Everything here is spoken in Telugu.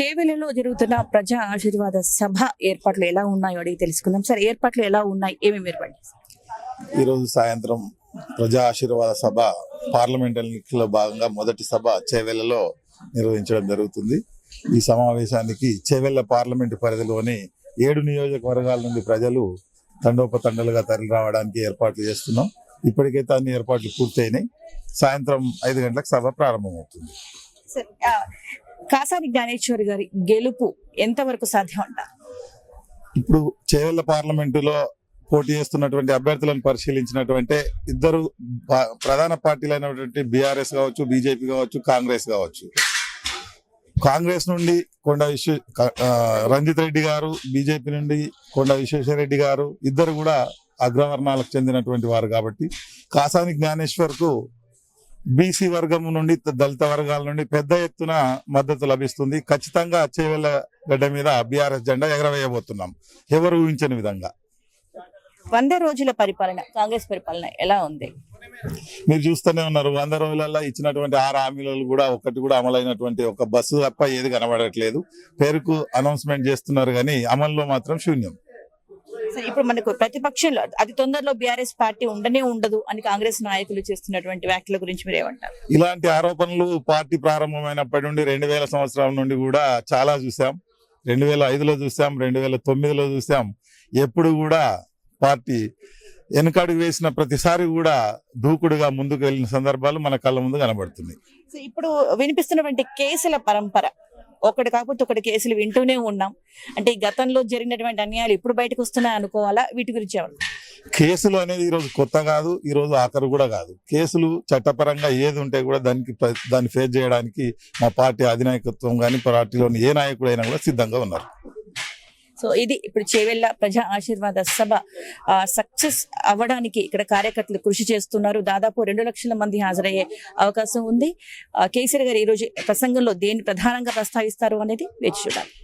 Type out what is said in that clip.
చేవెలలో జరుగుతున్న ప్రజా ఆశీర్వాద సభ ఏర్పాట్లు ఎలా ఉన్నాయో అడిగి తెలుసుకుందాం. సార్ ఏర్పాట్లు ఎలా ఉన్నాయి? ఏమేమి ఏర్పాటు? ఈరోజు సాయంత్రం ప్రజా ఆశీర్వాద సభ పార్లమెంట్ ఎన్నికల్లో భాగంగా మొదటి సభ చేవెళ్ళలో నిర్వహించడం జరుగుతుంది. ఈ సమావేశానికి చేవెళ్ళ పార్లమెంటు పరిధిలోని ఏడు నియోజకవర్గాల నుండి ప్రజలు తండోపతండలుగా తరలి రావడానికి ఏర్పాట్లు చేస్తున్నాం. ఇప్పటికైతే అన్ని ఏర్పాట్లు పూర్తయినాయి. సాయంత్రం ఐదు గంటలకు సభ ప్రారంభమవుతుంది. కాసాని జ్ఞానేశ్వరి గారి గెలుపు ఎంతవరకు సాధ్యం అంటారు? ఇప్పుడు చేవెళ్ళ పార్లమెంటులో పోటీ చేస్తున్నటువంటి అభ్యర్థులను పరిశీలించినటువంటి ఇద్దరు ప్రధాన పార్టీలైనటువంటి బీఆర్ఎస్ కావచ్చు బీజేపీ కావచ్చు కాంగ్రెస్ కావచ్చు. కాంగ్రెస్ నుండి కొండ విశ్వ రంజిత్ రెడ్డి గారు బీజేపీ నుండి కొండ విశ్వేశ్వర రెడ్డి గారు ఇద్దరు కూడా అగ్రవర్ణాలకు చెందినటువంటి వారు కాబట్టి కాసాని జ్ఞానేశ్వర్కు బీసీ వర్గం నుండి దళిత వర్గాల నుండి పెద్ద ఎత్తున మద్దతు లభిస్తుంది. ఖచ్చితంగా చేవెళ్ళ గడ్డ మీద బీఆర్ఎస్ జెండా ఎగరవేయబోతున్నాం. ఎవరు ఊహించని విధంగా? వంద రోజుల పరిపాలన కాంగ్రెస్ పరిపాలన ఎలా ఉంది? మీరు చూస్తూనే ఉన్నారు వంద రోజులలో ఇచ్చినటువంటి ఆరు హామీలు కూడా ఒకటి కూడా అమలైనటువంటి ఒక బస్సు తప్ప ఏది కనబడట్లేదు. పేరుకు అనౌన్స్మెంట్ చేస్తున్నారు కానీ అమల్లో మాత్రం శూన్యం. సార్ ఇప్పుడు మనకు ప్రతిపక్షంలో అతి తొందరలో బీఆర్ఎస్ పార్టీ ఉండనే ఉండదు అని కాంగ్రెస్ నాయకులు చేస్తున్నటువంటి వ్యాఖ్యల గురించి మీరు ఏమంటారు? ఇలాంటి ఆరోపణలు పార్టీ ప్రారంభమైనప్పటి నుండి రెండు వేల సంవత్సరం నుండి కూడా చాలా చూసాం. రెండు వేల ఐదులో చూసాం రెండు వేల తొమ్మిదిలో చూసాం. ఎప్పుడు కూడా పార్టీ వెనుకడుగు వేసిన ప్రతిసారి కూడా దూకుడుగా ముందుకు వెళ్ళిన సందర్భాలు మన కళ్ళ ముందు కనబడుతున్నాయి. సో ఇప్పుడు వినిపిస్తున్నటువంటి కేసుల పరంపర ఒకటి కాకపోతే ఒకటి కేసులు వింటూనే ఉన్నాం. అంటే ఈ గతంలో జరిగినటువంటి అన్యాయాలు ఇప్పుడు బయటకు వస్తున్నాయి అనుకోవాలా? వీటి గురించి ఎవరు కేసులు అనేది ఈ రోజు కొత్త కాదు ఈ రోజు ఆఖరు కూడా కాదు. కేసులు చట్టపరంగా ఏది ఉంటే కూడా దానికి దాన్ని ఫేస్ చేయడానికి మా పార్టీ అధినాయకత్వం కానీ పార్టీలోని ఏ నాయకుడైనా కూడా సిద్ధంగా ఉన్నారు. సో ఇది ఇప్పుడు చేవెళ్ళ ప్రజా ఆశీర్వాద సభ సక్సెస్ అవ్వడానికి ఇక్కడ కార్యకర్తలు కృషి చేస్తున్నారు. దాదాపు రెండు లక్షల మంది హాజరయ్యే అవకాశం ఉంది. కేసీఆర్ గారు ఈ రోజు ప్రసంగంలో దేని ప్రధానంగా ప్రస్తావిస్తారు అనేది వేచి చూడాలి.